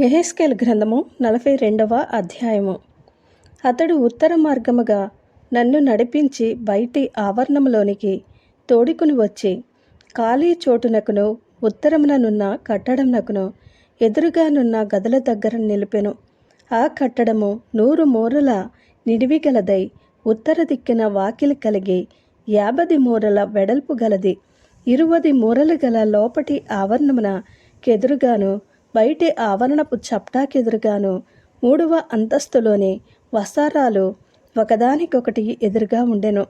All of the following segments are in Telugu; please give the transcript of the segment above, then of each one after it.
ఎహెస్కేల్ గ్రంథము నలభై రెండవ అధ్యాయము. అతడు ఉత్తర మార్గముగా నన్ను నడిపించి బయటి ఆవరణములోనికి తోడుకుని వచ్చి ఖాళీ చోటునకును ఉత్తరముననున్న కట్టడంనకును ఎదురుగానున్న గదుల దగ్గర నిలిపెను. ఆ కట్టడము నూరు మూరల నిడివి గలదై ఉత్తర దిక్కిన వాకిలి కలిగి యాభది మూరల వెడల్పు గలది. ఇరువది మూరలు గల లోపటి ఆవరణమున కెదురుగాను బయటి ఆవరణపు చప్టాకెదురుగాను మూడవ అంతస్తులోని వసారాలు ఒకదానికొకటి ఎదురుగా ఉండెను.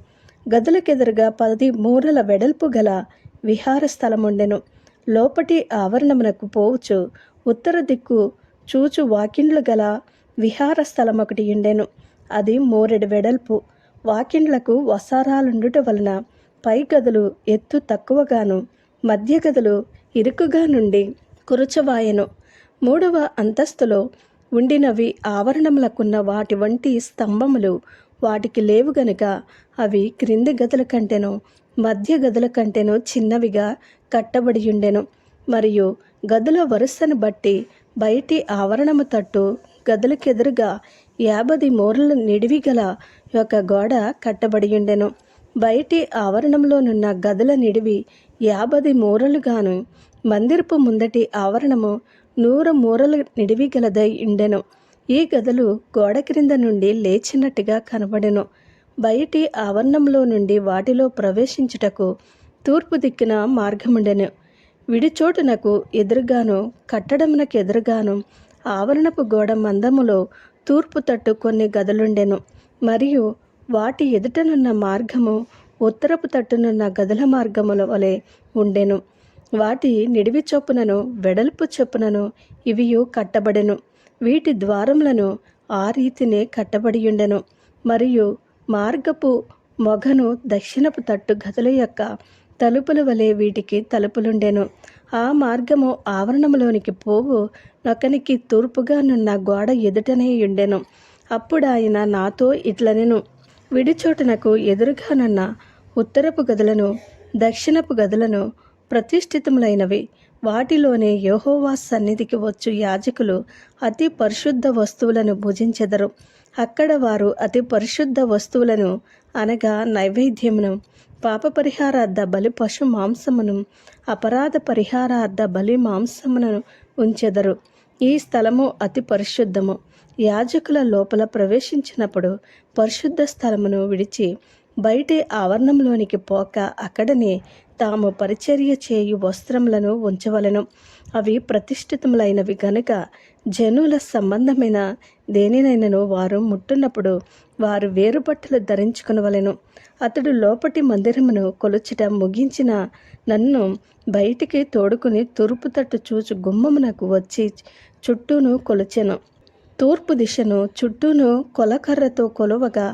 గదులకెదురుగా పది మూరల వెడల్పు గల విహార స్థలముండెను. లోపటి ఆవరణమునకు పోవచ్చు ఉత్తర దిక్కు చూచు వాకిండ్లు గల విహార స్థలం ఒకటి ఉండెను. అది మూరెడు వెడల్పు. వాకిండ్లకు వసారాలుండుట వలన పై గదులు ఎత్తు తక్కువగాను మధ్య గదులు ఇరుకుగా నుండి కురుచవాయెను. మూడవ అంతస్తులో ఉండినవి ఆవరణములకున్న వాటి వంటి స్తంభములు వాటికి లేవు గనుక అవి క్రింది గదుల కంటేనో మధ్య గదుల కంటేనో చిన్నవిగా కట్టబడి ఉండెను. మరియు గదుల వరుసను బట్టి బయటి ఆవరణము తట్టు గదులకెదురుగా యాభది మూరల నిడివి గల ఒక గోడ కట్టబడి ఉండెను. బయటి ఆవరణంలోనున్న గదుల నిడివి యాభది మూరలుగాను మందిరపు ముందటి ఆవరణము నూరు మూరల నిడివి గలదై ఉండెను. ఈ గదులు గోడ క్రింద నుండి లేచినట్టుగా కనబడెను. బయటి ఆవరణంలో నుండి వాటిలో ప్రవేశించుటకు తూర్పు దిక్కున మార్గముండెను. విడిచోటునకు ఎదురుగాను కట్టడమునకు ఎదురుగాను ఆవరణపు గోడ మందములో తూర్పు తట్టు కొన్ని గదులుండెను. మరియు వాటి ఎదుటనున్న మార్గము ఉత్తరపు తట్టునున్న గదుల మార్గముల వలె ఉండెను. వాటి నిడివి చొప్పునను వెడల్పు చొప్పునను ఇవియు కట్టబడెను. వీటి ద్వారములను ఆ రీతినే కట్టబడియుండెను. మరియు మార్గపు మొఘను దక్షిణపు తట్టు గదుల యొక్క తలుపుల వలె వీటికి తలుపులుండెను. ఆ మార్గము ఆవరణములోనికి పోవు నొకనికి తూర్పుగానున్న గోడ ఎదుటనే ఉండెను అప్పుడు ఆయన నాతో ఇట్లనెను. విడిచోటునకు ఎదురుగానున్న ఉత్తరపు గదులను దక్షిణపు గదులను ప్రతిష్ఠితములైనవి. వాటిలోనే యహోవా సన్నిధికి వచ్చు యాజకులు అతి పరిశుద్ధ వస్తువులను భుజించెదరు. అక్కడ వారు అతి పరిశుద్ధ వస్తువులను అనగా నైవేద్యమును పాప పరిహారార్థ బలి పశు మాంసమును అపరాధ పరిహారార్థ బలి మాంసమును ఉంచెదరు. ఈ స్థలము అతి పరిశుద్ధము. యాజకుల లోపల ప్రవేశించినప్పుడు పరిశుద్ధ స్థలమును విడిచి బయటి ఆవరణంలోనికి పోక అక్కడనే తాము పరిచర్య చేయు వస్త్రములను ఉంచవలెను. అవి ప్రతిష్ఠితములైనవి గనుక జనుల సంబంధమైన దేనినైనను వారు ముట్టున్నప్పుడు వారు వేరుబట్టలు ధరించుకునవలెను. అతడు లోపటి మందిరమును కొలుచుట ముగించిన నన్ను బయటికి తోడుకుని తూర్పు తట్టు చూచు గుమ్మమునకు వచ్చి చుట్టూను కొలిచెను. తూర్పు దిశను చుట్టూను కొలకర్రతో కొలువగా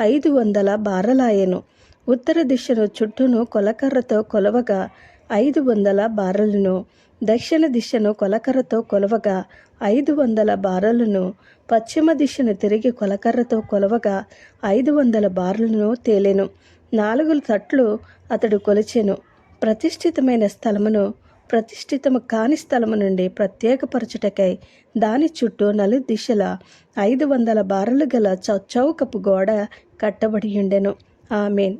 ఐదు వందల బారలాయెను. ఉత్తర దిశను చుట్టూను కొలకర్రతో కొలవగా ఐదు వందల బారలను. దక్షిణ దిశను కొలకర్రతో కొలవగా ఐదు వందల బారలను. పశ్చిమ దిశను తిరిగి కొలకర్రతో కొలవగా ఐదు వందల బారలను తేలెను. నాలుగు తట్లు అతడు కొలిచెను. ప్రతిష్ఠితమైన స్థలమును ప్రతిష్ఠితము కాని స్థలము నుండి ప్రత్యేకపరచుటకై దాని చుట్టూ నలు దిశల ఐదు వందల బారలు గల చౌకపు గోడ కట్టబడి ఉండెను. ఆమెన్.